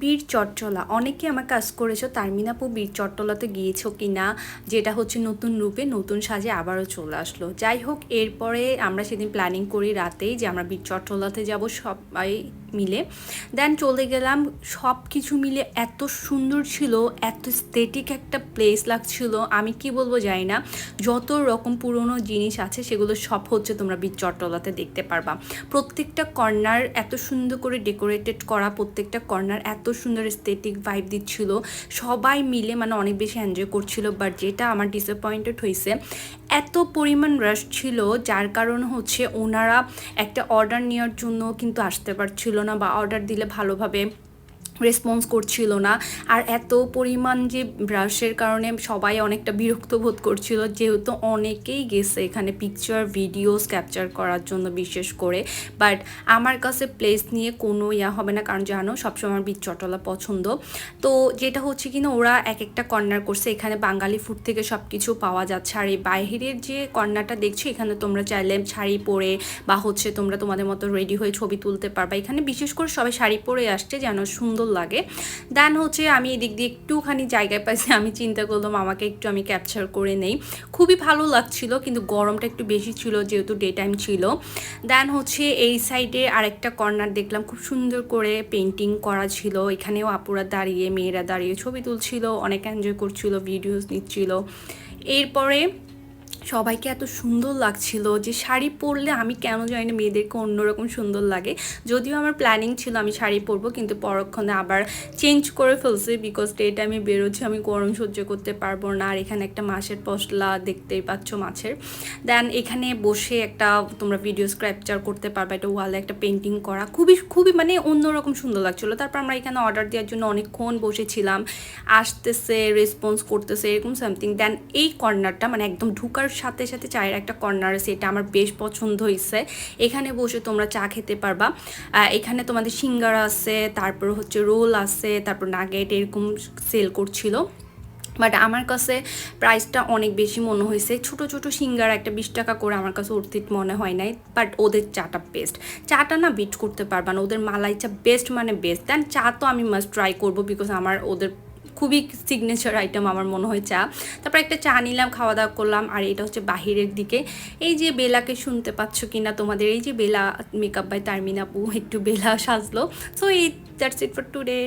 বীর চট্টলা। অনেকে আমার কাজ করেছ তারমিনাপু বীর চট্টলাতে গিয়েছো কি না যেটা হচ্ছে নতুন রূপে নতুন সাজে আবারও চলে আসলো। যাই হোক, এরপরে আমরা সেদিন প্ল্যানিং করি রাতেই যে আমরা বীর চট্টলাতে যাব সবাই। মিলে। দেন চলে গেলাম, সব কিছু মিলে এত সুন্দর ছিল, এত স্থেটিক একটা প্লেস লাগছিল, আমি কি বলব জানি না। যত রকম পুরনো জিনিস আছে, সেগুলো সব হচ্ছে তোমরা বীর চট্টলাতে দেখতে পারবা। প্রত্যেকটা কর্নার এত সুন্দর করে ডেকোরেটেড করা, প্রত্যেকটা কর্নার এত সুন্দর স্থেটিক ভাইব দিচ্ছিল। সবাই মিলে মানে অনেক বেশি এনজয় করছিল বাট যেটা আমার ডিসঅ্যাপয়েন্টেড হয়েছে এত পরিমাণ রাশ ছিল, যার কারণ হচ্ছে ওনারা একটা অর্ডার নেওয়ার জন্য কিন্তু আসতে পারছিল না বা অর্ডার দিলে ভালোভাবে রেসপন্স করছিল না। আর এত পরিমাণ যে ব্রাশের কারণে সবাই অনেকটা বিরক্ত বোধ করছিল, যেহেতু অনেকেই গেছে এখানে পিকচার ভিডিওস ক্যাপচার করার জন্য বিশেষ করে। বাট আমার কাছে প্লেস নিয়ে কোনো ইয়া হবে না, কারণ জানো, সবসময় আমার বীজ চটলা পছন্দ। তো যেটা হচ্ছে কিনা ওরা এক একটা কর্নার করছে, এখানে বাঙালি ফুড থেকে সব কিছু পাওয়া যাচ্ছে। আর এই বাইরের যে কর্নারটা দেখছ, এখানে তোমরা চাইলে শাড়ি পরে বা হচ্ছে তোমরা তোমাদের মতো রেডি হয়ে ছবি তুলতে পারবা। এখানে বিশেষ করে সবাই শাড়ি পরে আসছে, যেন সুন্দর লাগে। দেন হচ্ছে আমি এদিক দিয়ে একটুখানি জায়গায় পাইছি, আমি চিন্তা করলাম আমাকে একটু আমি ক্যাপচার করে নেই। খুবই ভালো লাগছিল, কিন্তু গরমটা একটু বেশি ছিল যেহেতু ডে টাইম ছিল। দেন হচ্ছে এই সাইডে আরেকটা কর্নার দেখলাম, খুব সুন্দর করে পেন্টিং করা ছিল। এখানেও আপুরা দাঁড়িয়ে, মেয়েরা দাঁড়িয়ে ছবি তুলছিল, অনেক এনজয় করছিল ভিডিওস নিচ্ছিল। এরপরে সবাইকে এত সুন্দর লাগছিল যে শাড়ি পরলে আমি কেন জানি না মেয়েদেরকে অন্যরকম সুন্দর লাগে। যদিও আমার প্ল্যানিং ছিল আমি শাড়ি পরবো, কিন্তু পরক্ষণে আবার চেঞ্জ করে ফেলছি বিকজ ডে টাইমে বেরোচ্ছি আমি গরম সহ্য করতে পারব না। আর এখানে একটা মাছের পশলা দেখতেই পাচ্ছ মাছের। দেন এখানে বসে একটা তোমরা ভিডিও স্ক্র্যাপচার করতে পারবে, একটা ওয়ালে একটা পেন্টিং করা। খুবই খুবই মানে অন্যরকম সুন্দর লাগছিল। তারপর আমরা এখানে অর্ডার দেওয়ার জন্য অনেকক্ষণ বসেছিলাম। আসতেছে রেসপন্স করতেছে, এরকম সামথিং দেন এই কর্নারটা মানে একদম ঢুকার সাথে সাথে চায়ের একটা কর্নার আছে, এটা আমার বেশ পছন্দ হয়েছে এখানে বসে তোমরা চা খেতে পারবা। এখানে তোমাদের সিঙ্গারা আছে, তারপর হচ্ছে রোল আছে, তারপর নাগেট এরকম সেল করছিল। বাট আমার কাছে প্রাইসটা অনেক বেশি মনে হয়েছে ছোট ছোট সিঙ্গার একটা বিশ টাকা করে আমার কাছে অর্থিত মনে হয় নাই, বাট ওদের চাটা বেস্ট চাটা না বিট করতে পারবা না, ওদের মালাই চা বেস্ট মানে বেস্ট দেন চা তো আমি মাস্ট ট্রাই করব বিকজ আমার ওদের খুবই সিগনেচার আইটেম আমার মনে হয় চা। তারপর একটা চা নিলাম খাওয়া দাওয়া করলাম, আর এটা হচ্ছে বাহিরের দিকে। এই যে বেলাকে শুনতে পাচ্ছ কিনা তোমাদের, এই যে বেলা মেকআপ বাই তারমিনাপু একটু বেলা সাজলো। সো এই দ্যাটস ইট ফর টুডে